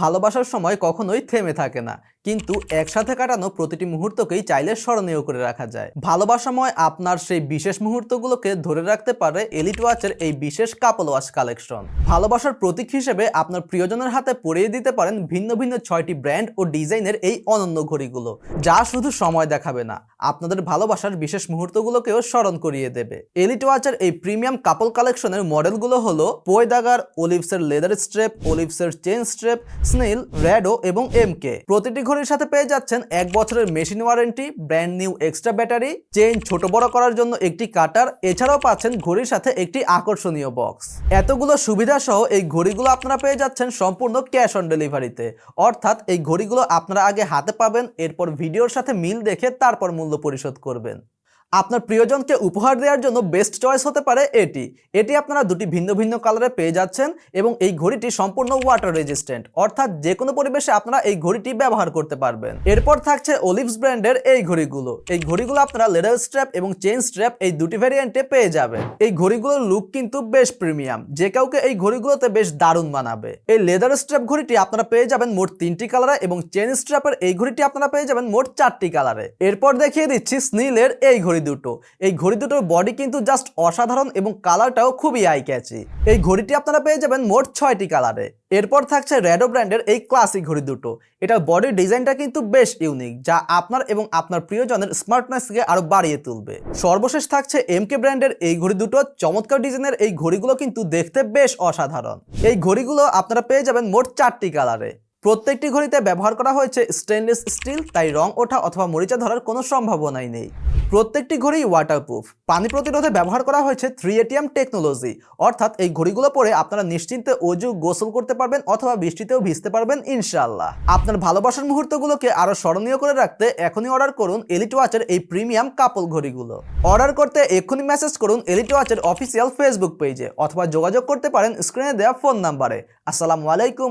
ভালোবাসার সময় কখনোই থেমে থাকে না। কিন্তু একসাথে কাটানো প্রতিটি মুহূর্তকেই চাইলে স্মরণীয় করে রাখা যায়। ভালোবাসাময় আপনার সেই বিশেষ মুহূর্তগুলোকে ধরে রাখতে পারে এলিট ওয়াচের এই বিশেষ কাপল ওয়াচ কালেকশন ভালোবাসার প্রতীক হিসেবে আপনার প্রিয়জনের হাতে পরিয়ে দিতে পারেন ভিন্ন ভিন্ন ছয়টি ব্র্যান্ড ও ডিজাইনের এই অনন্য ঘড়িগুলো, যা শুধু সময় দেখাবে না, আপনাদের ভালোবাসার বিশেষ মুহূর্তগুলোকেও স্মরণ করিয়ে দেবে। এলিট ওয়াচের এই প্রিমিয়াম কাপল কালেকশনের মডেলগুলো হলো পোয়দাগার ওলিভসের লেদার স্ট্রেপ ওলিভসের চেন স্ট্রেপ স্নেল র্যাডো এবং এমকে। প্রতিটি ঘড়ির সাথে পেয়ে যাচ্ছেন এক বছরের machine warranty, brand new extra battery, chain ছোট বড় করার জন্য একটি কাটার, এছাড়াও পাচ্ছেন ঘড়ির সাথে একটি আকর্ষণীয় বক্স। এতগুলো সুবিধা সহ এই ঘড়িগুলো আপনারা পেয়ে যাচ্ছেন সম্পূর্ণ ক্যাশ অন ডেলিভারিতে। অর্থাৎ এই ঘড়িগুলো আপনারা আগে হাতে পাবেন, এরপর ভিডিওর সাথে মিল দেখে তারপর মূল্য পরিশোধ করবেন। আপনার প্রিয়জনকে উপহার দেওয়ার জন্য বেস্ট চয়েস হতে পারে এটি। এটি আপনারা দুটি ভিন্ন ভিন্ন কালারে পেয়ে যাচ্ছেন এবং এই ঘড়িটি সম্পূর্ণ ওয়াটার রেজিস্ট্যান্ট অর্থাৎ যে কোনো পরিবেশে আপনারা এই ঘড়িটি ব্যবহার করতে পারবেন। এরপর থাকছে অলিভস ব্র্যান্ডের এই ঘড়িগুলো। এই ঘড়িগুলো আপনারা লেদার স্ট্র্যাপ এবং চেইন স্ট্র্যাপ এই দুটি ভ্যারিয়েন্টে পেয়ে যাবেন। এই ঘড়িগুলোর লুক কিন্তু বেশ প্রিমিয়াম যে কাউকে এই ঘড়িগুলোতে বেশ দারুণ মানাবে। এই লেদার স্ট্র্যাপ ঘড়িটি আপনারা পেয়ে যাবেন মোট তিনটি কালারে এবং চেইন স্ট্র্যাপের এই ঘড়িটি আপনারা পেয়ে যাবেন মোট চারটি কালারে এরপর দেখিয়ে দিচ্ছি স্নিলের এই ঘড়ি দুটো। এই ঘড়ি দুটোর বডি কিন্তু জাস্ট অসাধারণ এবং কালারটাও খুবই আই ক্যাচি এই ঘড়িটি আপনারা পেয়ে যাবেন মোট ছয়টি কালারে এরপর থাকছে রেডো ব্র্যান্ডের এই ক্লাসিক ঘড়ি দুটো। এটার বডির ডিজাইনটা কিন্তু বেশ ইউনিক যা আপনার এবং আপনার প্রিয়জনের স্মার্টনেসকে আরও বাড়িয়ে তুলবে। সর্বশেষ থাকছে এম কে ব্র্যান্ডের এই ঘড়ি দুটো। চমৎকার ডিজাইনের এই ঘড়িগুলো কিন্তু দেখতে বেশ অসাধারণ। এই ঘড়িগুলো আপনারা পেয়ে যাবেন মোট চারটি কালারে প্রত্যেকটি ঘড়িতে ব্যবহার করা হয়েছে স্টেনলেস স্টিল তাই রং ওঠা অথবা মরিচা ধরার কোনো সম্ভাবনাই নেই। প্রত্যেকটি ঘড়ি ওয়াটারপ্রুফ পানি প্রতিরোধে ব্যবহার করা হয়েছে থ্রি এটিএম টেকনোলজি অর্থাৎ এই ঘড়িগুলো পরে আপনারা নিশ্চিন্তে অজু, গোসল করতে পারবেন অথবা বৃষ্টিতেও ভিজতে পারবেন ইনশাল্লাহ আপনার ভালোবাসার মুহূর্তগুলোকে আরও স্মরণীয় করে রাখতে এখনই অর্ডার করুন এলিট ওয়াচের এই প্রিমিয়াম কাপল ঘড়িগুলো। অর্ডার করতে এক্ষুনি মেসেজ করুন এলিট ওয়াচের অফিসিয়াল ফেসবুক পেজে অথবা যোগাযোগ করতে পারেন স্ক্রিনে দেওয়া ফোন নাম্বারে আসসালামু আলাইকুম।